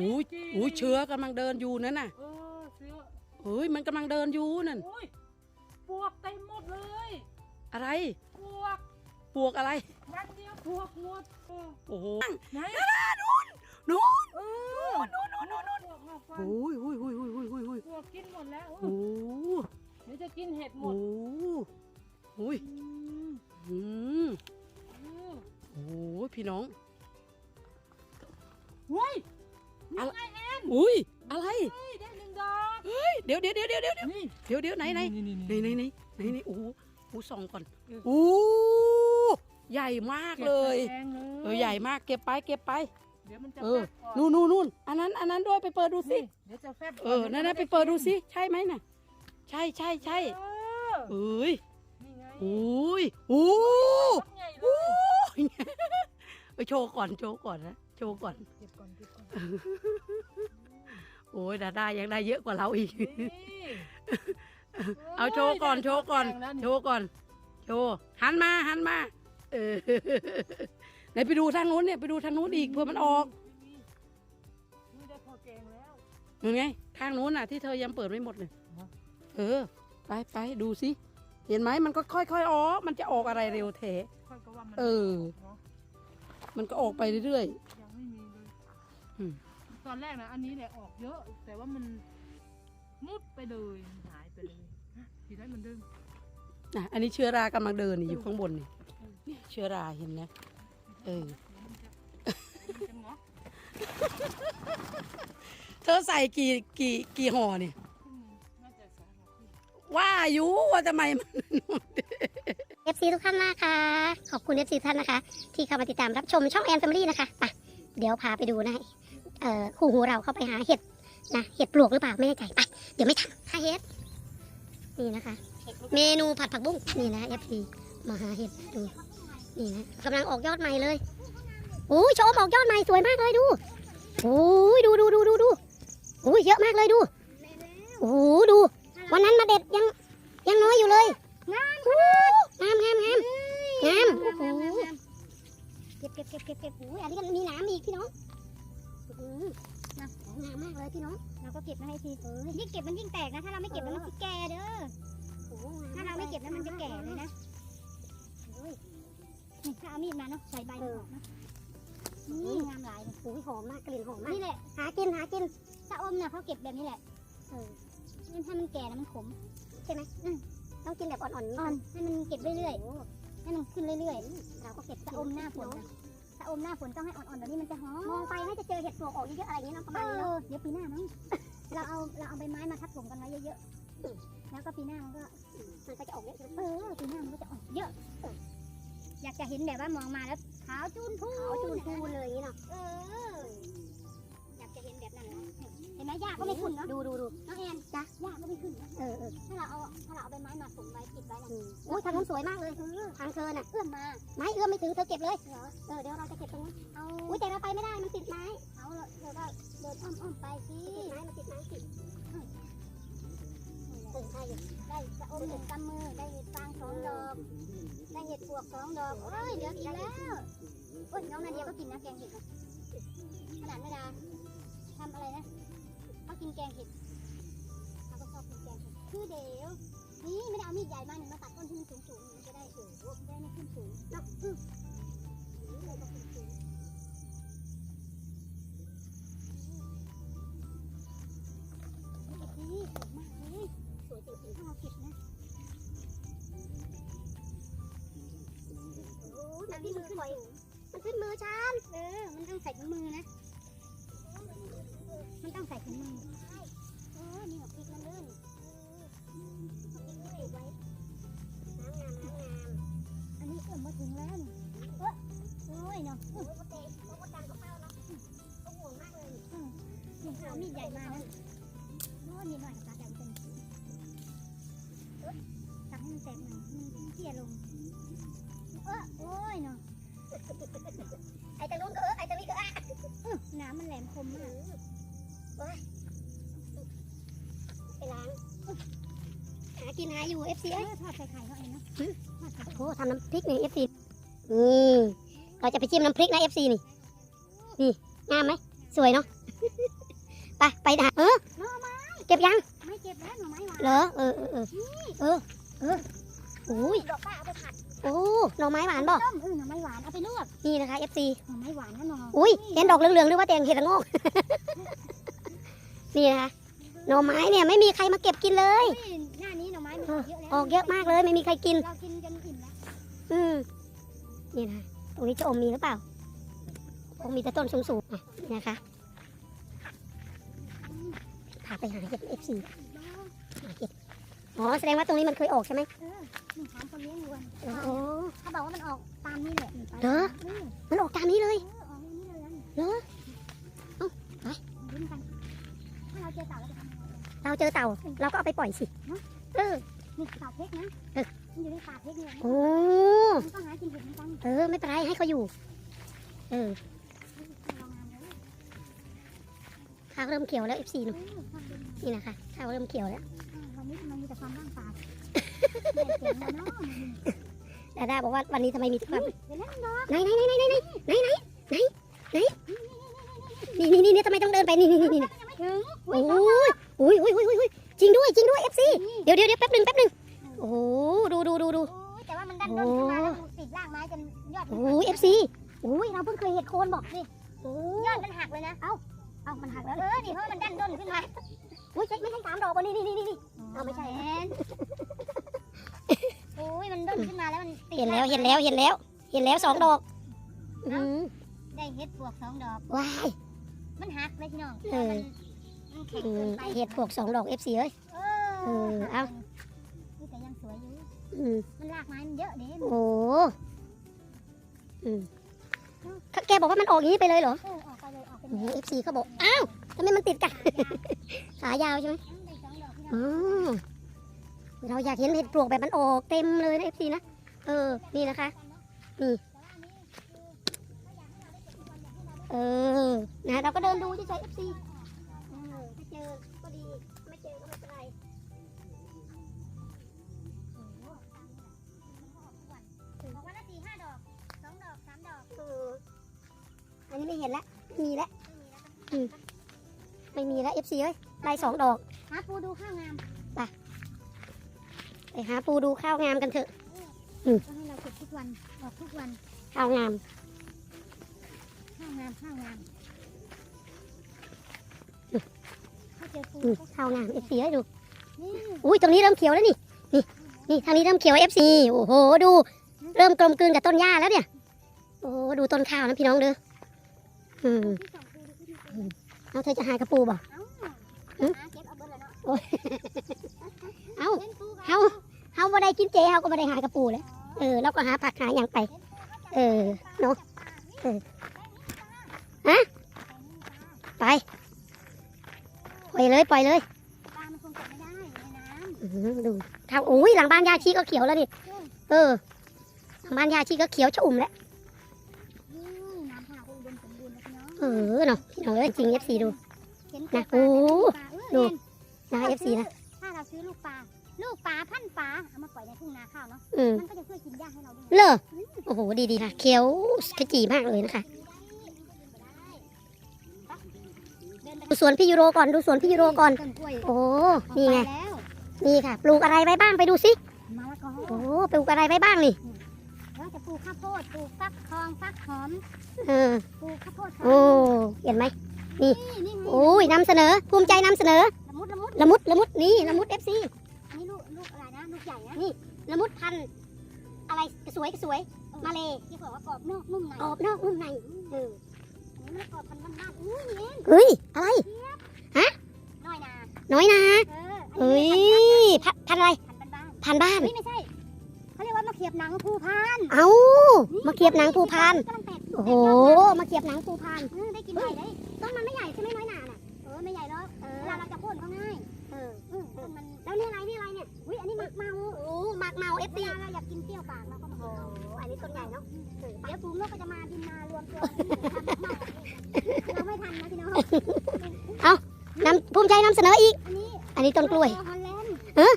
อุ้ยจริงอุ้ยเชื้อกำลังเดินอยู่นั่นน่ะเออเสือเฮ้ยมันกำลังเดินอยู่นั่น อุ้ยปวกเต็มหมดเลยอะไร ปวกปวกอะไร วันเดียวปวกหมดเออโอ้โหไหนนู่นนู่นเออนู่นนู่นนู่นปวกมาฟันโอ้ยโอ้ยโอ้ยโอ้ยโอ้ยโอ้ยโอ้ยปวกกินหมดแล้วโอ้เดี๋ยวจะกินเห็ดหมโหดโดี๋ยวเดี๋ยวเดี๋ยวเดี๋ยวเดี๋ยวนี่เดี๋ยวเดี๋ยวไหนไหนนี่นี่ไหนไหนไหนไหนไหนโอ้โหโอ้ส่องก่อนเออโอ้ใหญ่มากเลยแพงเลยเออใหญ่มากเก็บไปเก็บไปเดี๋ยวมันจะเออแฟบก่อนนู่นนู่นนู่นอันนั้นอันนั้นด้วยไปเปิดดูสินี่เดี๋ยวจะแฟบก่เออนั่นนะไปเปิดดูสิใช่ไหมน่ะ ใช่ใช่ใช่เออเอ้ยนี่ไงโอ้ยโอ้ต้นใหญ่เลโอ้ยยไปโชว์ก่อนโชว์ก่อนนะโชว์ก่อนเก็บก่อนเก็บก่อน โอ้ยดาด้ายังได้เยอะกว่าเราอีก นี่เอาโชว์ก่อนโชว์ก่อนแพงแล้วโชว์ก่อน โชว์หันมาหันมา เออไหนไปดูทางนู้นเนี่ยไปดูทางนู้นอีกเพื่อมันออกนี่ได้พอแกงแล้วยังไง ทางนู้นน่ะที่เธอยังเปิดไม่หมดเลยฮะเออ ไปไปดูสิเห็นไหมมันก็ค่อยๆออกมันจะออกอะไรเร็วเท ค่อยก็ว่ามันเออ เนาะมันก็ออกไปเรื่อยยังไม่มีเลยอืม ตอนแรกนะอันนี้แหละออกเยอะ แต่ว่ามันมุดไปเลยหายไปเลยทีได้มันเดิมๆอะอันนี้เชื้อรากำลังเดินนี่อยู่ข้างบนนี่เนี่ยเชื้อราเห็นไหมเออมันจะงอกเธอใส่กี่กี่กี่ห่อเนี่ย ขึ้นน่าจะสาหัสขึ้นว่าอยู่ว่าทำไมมัน เอฟซีทุกท่านนะคะขอบคุณเอฟซีท่านนะคะ ที่เข้ามาติดตามรับชมช่องแอนแฟมิลี่นะคะไปเดี๋ยวพาไปดูนะ เอ่อคู่หูเราเข้าไปหาเห็ดนะเห็ดปลวกหรือเปล่าไม่แน่ใจไปเดี๋ยวไม่ทันหาเห็ดนี่นะคะ เมนูผัดผักบุ้งนี่นะเอฟซีมาหาเห็ดดูนี่นะกำลังออกยอดใหม่เลยโอ้ยโชมออกยอดใหม่สวยมากเลยดูโอ้ยดูดูดูดูดูโอ้ยเยอะมากเลยดูโอ้ดู วันนั้นมาเด็ดยังยังน้อยอยู่เลยงามงามงามงามงามโอ้โหเก็บเก็บเก็บเก็บเก็บโอ้ยอันนี้ก็มีน้ำอีกพี่น้อง อื้อหือนะงามมากเลยพี่น้องเราก็เก็บมาให้ทีเออยิ่งเก็บมันยิ่งแตกนะ ถ้าเราไม่เก็บแล้วมันจะแก่เด้อถ้าเราไม่เก็บแล้วมันจะแก่เลยนะโอ้ยนี่ถ้าเอามีดมาเนาะใส่ใบมันออกนะนี่งามหลายโอ้ยหอมมากกลิ่นหอมมากนี่แหละหากินหากินถ้าอมเนี่ยเขาเก็บแบบนี้แหละเออถ้ามันแก่แล้วมันขมใช่ไหมอืมต้องกินแบบอ่อนๆอ่อนให้มันเก็บเรื่อยๆให้มันขึ้นเรื่อยๆเราก็เก็บสะอมหน้าฝนนะสะ อมหน้าฝนต้องให้อ่อนๆแบบนี้มันจะหอมมองไปให้จะเจอเห็ดปลวกออกเยอะๆอะไรอย่างเงี้ยเนาะประมาณนี้เนาะเดี๋ยวปีหน้ามั้งเราเอาเราเอาใบไม้มาทับถมกันไว้เยอะๆแล้วก็ปีหน้ามันก็มันก็จะออกเยอะเออปีหน้ามันก็จะออกเยอะ อยากจะเห็นแบบว่ามองมาแล้วขาวจูนพูขาวจูนพูเลยอย่างนี้เนาะเออ นไหมหญ้าก็ไม่ขึ้นเนาะดูดูดูน้องแอนจ้ะหญ้าก็ไม่ขึ้นนะเออเออถ้าเราเอาถ้าเราเอาใบไม้มาถมไว้ปิดไว้นะโอ้ยทางนู้นสวยมากเลย ทางเธอน่ะเอื้อมมาไม้เอื้อมไม่ถึงเธอเก็บเลย เหรอเออเดี๋ยวเราจะเก็บตรงนู้นเอาอุ้ยแต่เราไปไม่ได้มันติดไม้ เอาเธอก็เดินอ้อมอ้อมไปสิติดไม้มันติดไม้ติดเออใช่อยู่ได้สะอมหนึ่งกำมือได้เห็ดฟางสองดอก ได้เห็ดปวกสองดอกโอ้ยเหลืออีกแล้วโอ้ยน้องนาเดียก็กินนะแกงเห็ดนะขนาดไม่ดาทำอะไรนะ เขากินแกงเห็ดเขาก็ชอบกินแกงเห็ดคือเดี๋ยวนี่ไม่ได้เอามีดใหญ่มาหนึ่งมาตัดต้นที่มันสูงๆมันจะได้สูงได้ไม่ขึ้นสูงเนาะอืมอืมเลยก็ขึ้นสูงนี่สวยมากเลยสวยจริงๆถ้าเราเก็บนะโอ้ยมันขึ้นมือมันขึ้นมือฉันเออมันต้องใส่มือนะ มันต้องใส่ถุงมือเออนี่เอาพริกมันลื่อนเอาพริกไว้น้ำงามน้ำงามอันนี้เอื้อมมาถึงแล้วนี่เอ้ยโอ้ยเนาะโอ้ยโปเตโปจังกับเป้าเนาะก็ห่วงมากเลยอืมนี่เอามีดใหญ่มานะ กินหาอยู่ FC เอ้ยทอดใส่ไข่เขาเองนะทอดใส่ไข่โอ้ทำน้ำพริกนี่ FC อืมเราจะไปจิ้มน้ำพริกนะ FC นี่นี่งามไหมสวยเนาะไปไปหาเออเก็บยังไม่เก็บแล้วหน่อไม้หวานเหรอเออเออเออเออเออโอ้ยดอกป้าเอาไปผัดโอ้หน่อไม้หวานบอกต้มเออหน่อไม้หวานเอาไปลวกนี่นะคะ FC หน่อไม้หวานนะหน่ออุ้ยเห็นดอกเหลืองๆหรือว่าแตงเห็ดละโงกนี่นะคะหน่อไม้เนี่ยไม่มีใครมาเก็บกินเลย อไม้มันออกเยอะแล้วออกเยอะมากเลยไม่มีใครกิน เรากินจนอิ่มแล้วอืมนี่นะตรงนี้จะอมมีหรือเปล่าคงมีแต่ต้นสูงๆอะนี่นะคะพาไปหาเห็ด FC หาเห็ดอ๋อแสดงว่าตรงนี้มันเคยออกใช่ไหมหนึ่งถามคนเลี้ยงวัวโอ้โหเขาบอกว่ามันออกตามนี่แหละเหรอเออมันออกตามนี้เลยเออออกในนี้เลยนะเหรอลุ้นกันถ้าเราเจอเต่าเราจะทำยังไงเราเจอเต่าเราก็เอาไปปล่อยสิเออ นี่เต่าเพชรนะเออ มันอยู่ในป่าเพชรเนี่ยโอ้ มันก็หากินเห็ดเหมือนกันเออ ไม่เป็นไรให้เขาอยู่ เออลองงานเลยข้าวเริ่มเขียวแล้ว FC หนูเออความเป็นนี่นะคะข้าวเริ่มเขียวแล้ววันนี้มันมีแต่ความว่างเปล่าแม่เจ๋งเลยเนาะดาดาบอกว่าวันนี้ทำไมมีแต่ความ เดี๋ยวนะดอกไหนไหนไหนไหนไหนไหนไหนไหนไหนไหนนี่นี่นี่นี่ทำไมต้องเดินไปนี่นี่นี่นี่ยังไม่ถึงโอ้ยโอ้ยโอ้ยโอ้ยโอ้ยจ ริงด้วยจริงด้วย FC เดี๋ยวเดี๋ยวเดี๋ยวแป๊บหนึ่งแป๊บหนึ่งโอ้โหดูดูดูดูโอ้ยแต่ว่ามันดันด้นขึ้นมาแล้วมันติดรากไม้จนยอดโอ้ย FC โอ้ยเราเพิ่งเคยเห็นโคนบอกนี่โอ้ยอดมันหักเลยนะเอ้ามันหักแล้วเออนี่เพราะมันดันด้นขึ้นมาอุ้ยใช่ไม่ใช่สามดอกวะนี่นี่นี่นี่เอาไม่ใช่แอนโอ้ยมันด้นขึ้นมาแล้วมันติดเห็นแล้วเห็นแล้วเห็นแล้ว เห็นแล้วสองดอกอืมได้เห็ดปวกสองดอกว้ายมันหักเลยพี่น้องเออมันมันแข็ง อืเกิมนไปเห็ดพวกสองดอก FC เอ้ยเอเออเอา นี่แต่ยังสวยอยู่ อืมมันรากไม้มันเยอะเด้โอ้อืมแกบอกว่ามันออกอย่างนี้ไปเลยเหรอเออออกไปเลยออกเป็นโอ้เอฟซีเขาบอก อ้าวทำไมมันติดกัน ขายาวใช่ไหมได้สองดอกพี่น้องอ๋อเราอยากเห็นเห็ดปลวกแบบมันออกเต็มเลยนะเอฟซีนะ เออ นี่นะคะนี่เออ นะเราก็เดินดูเฉยๆเอฟซี ห็นแล้วไม่มีแล้วไม่มีแล้วไม่มีแล้วเอฟซีเอ้ยได้สองดอกหาปูดูข้าวงามไปหาปูดูข้าวงามกันเถอะก็ให้เราเก็บทุกวันออกทุกวันข้าวงาม ข้าวงามข้าวงามถ้าเจอปูอืมข้าวงามเอฟซีให้ดู นี่อุ้ยตรงนี้เริ่มเขียวแล้วนี่ นี่ นี่ทางนี้เริ่มเขียวเอฟซีโอ้โห ดู เริ่มกลมกลืนกับต้นหญ้าแล้วเนี่ย โอ้โห ดูต้นข้าวนะพี่น้องเด้อ อืมที่สองปูดูที่ดูปูเอาเธอจะหากระปูบ่เอ้าอืมหาเก็บเอาเบอร์เลยเนาะเอ้าเห็นปูกันเฮาเฮาบ่ได้กินเจเฮาก็บ่ได้หากระปูเลยเออเราก็หาผักหาอย่างไป เออเนาะเออฮะไปปล่อยเลยปล่อยเลยปลามันคงจับไม่ได้ในน้ำอื้อหือดูข้าวโอ้ยหลังบ้านยาชีก็เขียวแล้วนี่เออหลังบ้านยาชีก็เขียวชอุ่มแล้ว เออเนาะพี่น้องเอ้ยจริงเอฟซีดู เห็นนะตัวปลาโอ้เห็นลูกปลาเออดูเห็นนะเอฟซีนะถ้าเราซื้อลูกปลา ลูกปลาพันปลา เอามาปล่อยในทุ่งนาข้าวเนาะ อืมมันก็จะช่วยกินหญ้าให้เราด้วยเลอโอ้โหดีๆค่ะเขียวขจีมากเลยนะคะ เดินไปดูสวนพี่ยูโรก่อนดูสวนพี่ยูโรก่อน ต้นกล้วยโอ้นี่ไง ออกปแล้วนี่ค่ะ ปลูกอะไรไว้บ้างไปดูสิมะละกอโอ้ปลูกอะไรไว้บ้างนี่ แล้วจะปลูกข้าวโพด ปลูกฟักทอง ฟักหอม เออปลูกข้าว โพดโอ้เห็นไหมนี่นี่ไงโอ้ยนำเสนอ ภูมิใจนำเสนอ ละมุดละมุดละมุดละมุดนี่ละมุดเอฟซีอันนี้ลูกลูกอะไรนะลูกใหญ่นะละมุดพันธุ์อะไรสวยสวยมาเลยที่บอกว่ากรอบนอกนุ่มในกรอบนอกนุ่มในเอออันนี้มะละกอพันธุ์บ้านๆอุ้ยนี่เองเฮ้ยอะไรน้อยนาน้อยนะเอออันเฮ้นี้ยพันพันธุ์อะไรพันธุ์บ้านพันธุ์บ้านๆเฮ้ยไม่ใช่ เขาเรียกว่ามะเขียบหนังภูพานเอ้ามาเขียบหนังภูพานกำลังแตกโอ้โหมาเขียบหนังภูพานเออได้กินใหญ่เลยต้นมันไม่ใหญ่ใช่ไหมน้อยหนาน่ะเออไม่ใหญ่หรอกเอเวอลาเราจะพ่นเขาง่ายเออเออต้นมันแล้วนี่อะไรนี่อะไรเนี่ยอุ้ยอันนี้หมักเมาโอ้หมากเมาเอฟเวซีลาเราอยากกินเปรี้ยวปากเราก็มาโอ้อันนี้ต้นใหญ่เนาะเดี๋ยวฝูงนกก็จะมาบินมารวมตัวเราไม่ทันนะพี่น้องนำภูมิใจนำเสนออีก อันนี้อันนี้ต้นกล้วยฮอลแลนด์เออ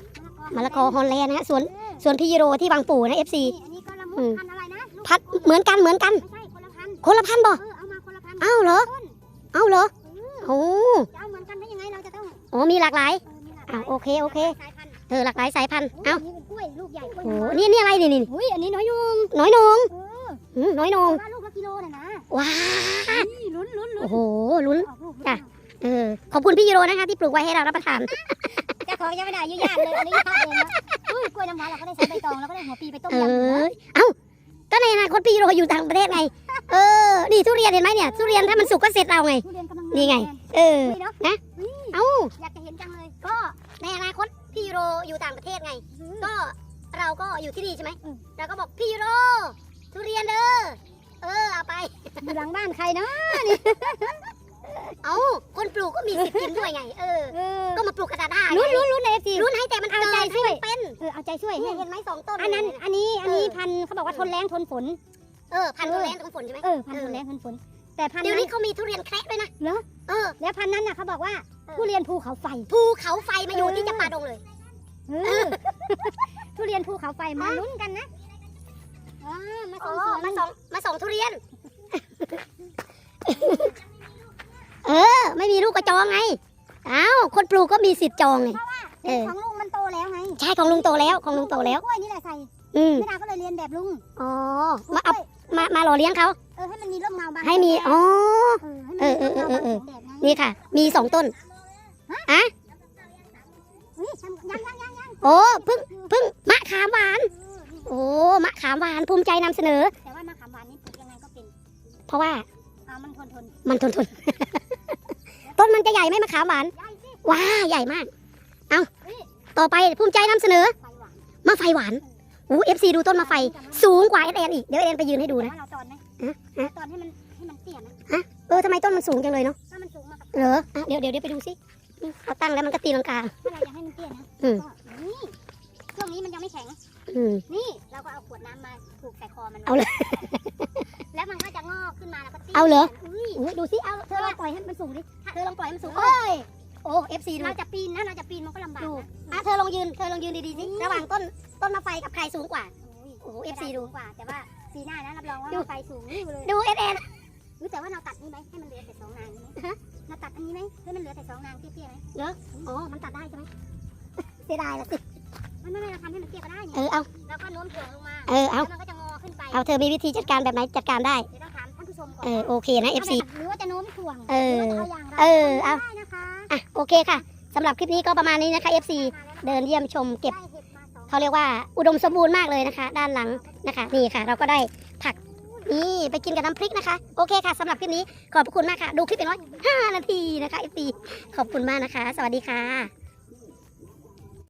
มะละกอฮอลแลนด์นะฮะสวนเออ สวนพี่ยูโรที่บางปู่นะเอฟซีนี่อันนี้ก็ละมุดพันธุ์อะไรนะลูกพัดเหมือนกันเหมือนกัน ไม่ใช่คนละพันธุ์คนละพันบ่เออเอามาคนละพันธุ์อ้าวเหรอ ต้นเอ้าเหรอเออโอ้จะเอาเหมือนกันโอ้มีหลากหลาย เออมีหลากหลาอ้าวยโอเคโอเค สายพันธุ์เออหลากหลายสายพันธุ์โอ้ยเอ้าอันนี้เป็นกล้วยลูกใหญ่กล้วยโอ้น้ำว้านี่นี่อะไรนี่นี่อุ้ยอันนี้น้อยยุงน้อยนงเอออืมน้อยนงแต่ว่าลูกละกิโลน่ะนะว้านี่ลุ้นลุ้นลุ้นโอ้โหลุ้น ออกลูกจ้ะ เออขอบคุณพี่ยูโรนะคะที่ปลูกไว้ให้เรารับประทาน เจ้าของยังไม่ได้อนุญาตเลยอนุญาตเองนะ อุ้ยกล้วยน้ำว้าเราก็ได้ใช้ใบตองเราก็ได้หัวปีไปต้มเอยำนะอเอ้าก็ในอนาคตพี่ยูโรอยู่ต่างประเทศไง เออ นี่ทุเรียนเห็นไหมเนี่ย ทุเรียนถ้ามันสุกก็เสร็จเราไง ทุเรียนกำลังนี่ไง เอออุ้ยเนาะนะอุ้ยเอ้า อยากจะเห็นจังเลย ก็ในอนาคตพี่ยูโรอยู่ต่างประเทศไง ก็เราก็อยู่ที่นี่ใช่ไหมอืมเราก็บอกพี่ยูโร ทุเรียนเด้อ เออ เอาไป อยู่หลังบ้านใครเนาะ เอ้าคนปลูกก็มีสิทธิ์กินด้วยไง เออ เออก็มาปลูกกระดาษได้ลุ้นลุ้นลุ้นในเอฟซีรุ่นให้แต่มันเอาเกิดใจให้ช่วย มันเป็นเออเอาใจช่วยเนี่ให้ยเห็นไหมสองต้นอันนั้นเลยอันนี้ อันนี้เออพันธุ์เขาบอกว่าทนแรงทนฝน เออพันธุ์ทุเรียนของฝนใช่ไหมเออ พันธุ์ทนแรงทนฝน แต่พันธุ์เดี๋ยวนั้นนี้เขามีทุเรียนแคระด้วยนะเหรอ เออ แล้วพันธุ์นั้นน่ะเขาบอกว่าเออ ทุเรียนภูเขาไฟ ภูเขาไฟมาอยู่เออที่จำปาดงเลย เออ ทุเรียนภูเขาไฟมาลุ้นกันนะอ่ามาอ๋ส่องสวนมาส่งมาส่งทุเรียน เออ ไม่มีลูกกระจองไงเอ้าคนปลูกก็มีสิทธิ์จองไงเออ ของลุงมันโตแล้วไงใช่ของลุงโตแล้วของลุงโตแล้ว กล้วยนี่แหละใส่อืม แม่ดาก็เลยเรียนแบบลุงอ๋อมาเอามา มาหล่อเลี้ยงเขา เออให้มันมีร่มเงาบางให้มี อ๋อ เออให้มันมีร่มเงาเออเออเออเออบางแดดไงนี่ค่ะ มีสองต้นเฮ้ยทำยังยังยังยังโอ้เพึ่งเพึ่งมะขามหวาน โอ้ มะขามหวานภูมิใจนำเสนอ แต่ว่ามะขามหวานนี่ปลูกยังไงก็เป็นเพราะว่า เอามันทนทนมันทนทน ต้นมันจะใหญ่ไหมมะขามหวานใหญ่สิว้าใหญ่มาก เอาต่อไปภูมิใจนำเสนอมะไฟหวานอู้เอฟซีดูต้นมะไฟ สูงกว่าเอเอ็นอีก เดี๋ยวเอเอ็นไปยืนให้ดูนะตอนไหมฮะฮะตอนให้มันให้มันเตี้ยนะเออทำไมต้นมันสูงจังเลยเนาะเหรออะเดี๋ยวเดี๋ยวเดี๋ยวไปดูสิเขาตั้งแล้วมันก็ตีลังกาถ้าเราอยากให้มันเตี้ยนะอืมนี่ช่วงนี้มันยังไม่แข็ง อืม นี่เราก็เอาขวดน้ำมาผูกใส่คอมันไว้เอาเลยแล้วมันก็จะงอกขึ้นมาแล้วก็ตี้เอาเหรออุ้ยอู้ดูสิเอาเธอลองปล่อยให้มันสูงดิเธอลองปล่อยให้มันสูงโอ้ยโอ้เอฟซีดูเราจะปีนนะเราจะปีนมันก็ลำบากดูนะอะเธอลองยืนเธอลองยืนดีๆสิระหว่างต้นต้นมะไฟกับใครสูงกว่า โอ้โห FC ดูกว่า แต่ว่าปีหน้านะรับรองว่าดู ไฟสูงนี่เลยดูเอเอ็นหรือแต่ว่าเราตัดนี่ไหมให้มันเหลือแต่สองนางนี่ไหมเราตัดอันนี้ไหมให้มันเหลือแต่สองนางเตี้ยๆไหมอ๋อมันตัดได้ใช่ไหมเสียดายละสิ ไม่ไม่ไม่เราทำให้มันเตี้ยก็ได้เอเนี่ยอเอาแล้วก็โน้มถ่วงลงมาเออเอาแล้วมันก็จะงอขึ้นไปเอาเธอมีวิธีจัดการแบบไหนจัดการได้ เดี๋ยวต้องถามท่านผู้ชมก่อนเออโอเคนะ FC หรือว่าจะโน้มถ่วงเออหรือว่าจะเอาอย่างไรเออเอา ได้นะคะอะโอเคค่ะสำหรับคลิปนี้ก็ประมาณนี้นะคะ FC เดินเยี่ยมชมเก็บ ได้เห็ดมาสองเขาเรียกว่าอุดมสมบูรณ์มากเลยนะคะ ด้านหลังนะคะ นี่ค่ะ เราก็ได้ผักนี่ไปกินกับน้ำพริกนะคะ โอเคค่ะสำหรับคลิปนี้ขอบพระคุณมากค่ะ ดูคลิปเป็นร้อยห้านาทีนะคะ FC ขอบคุณมากนะคะ สวัสดีค่ะ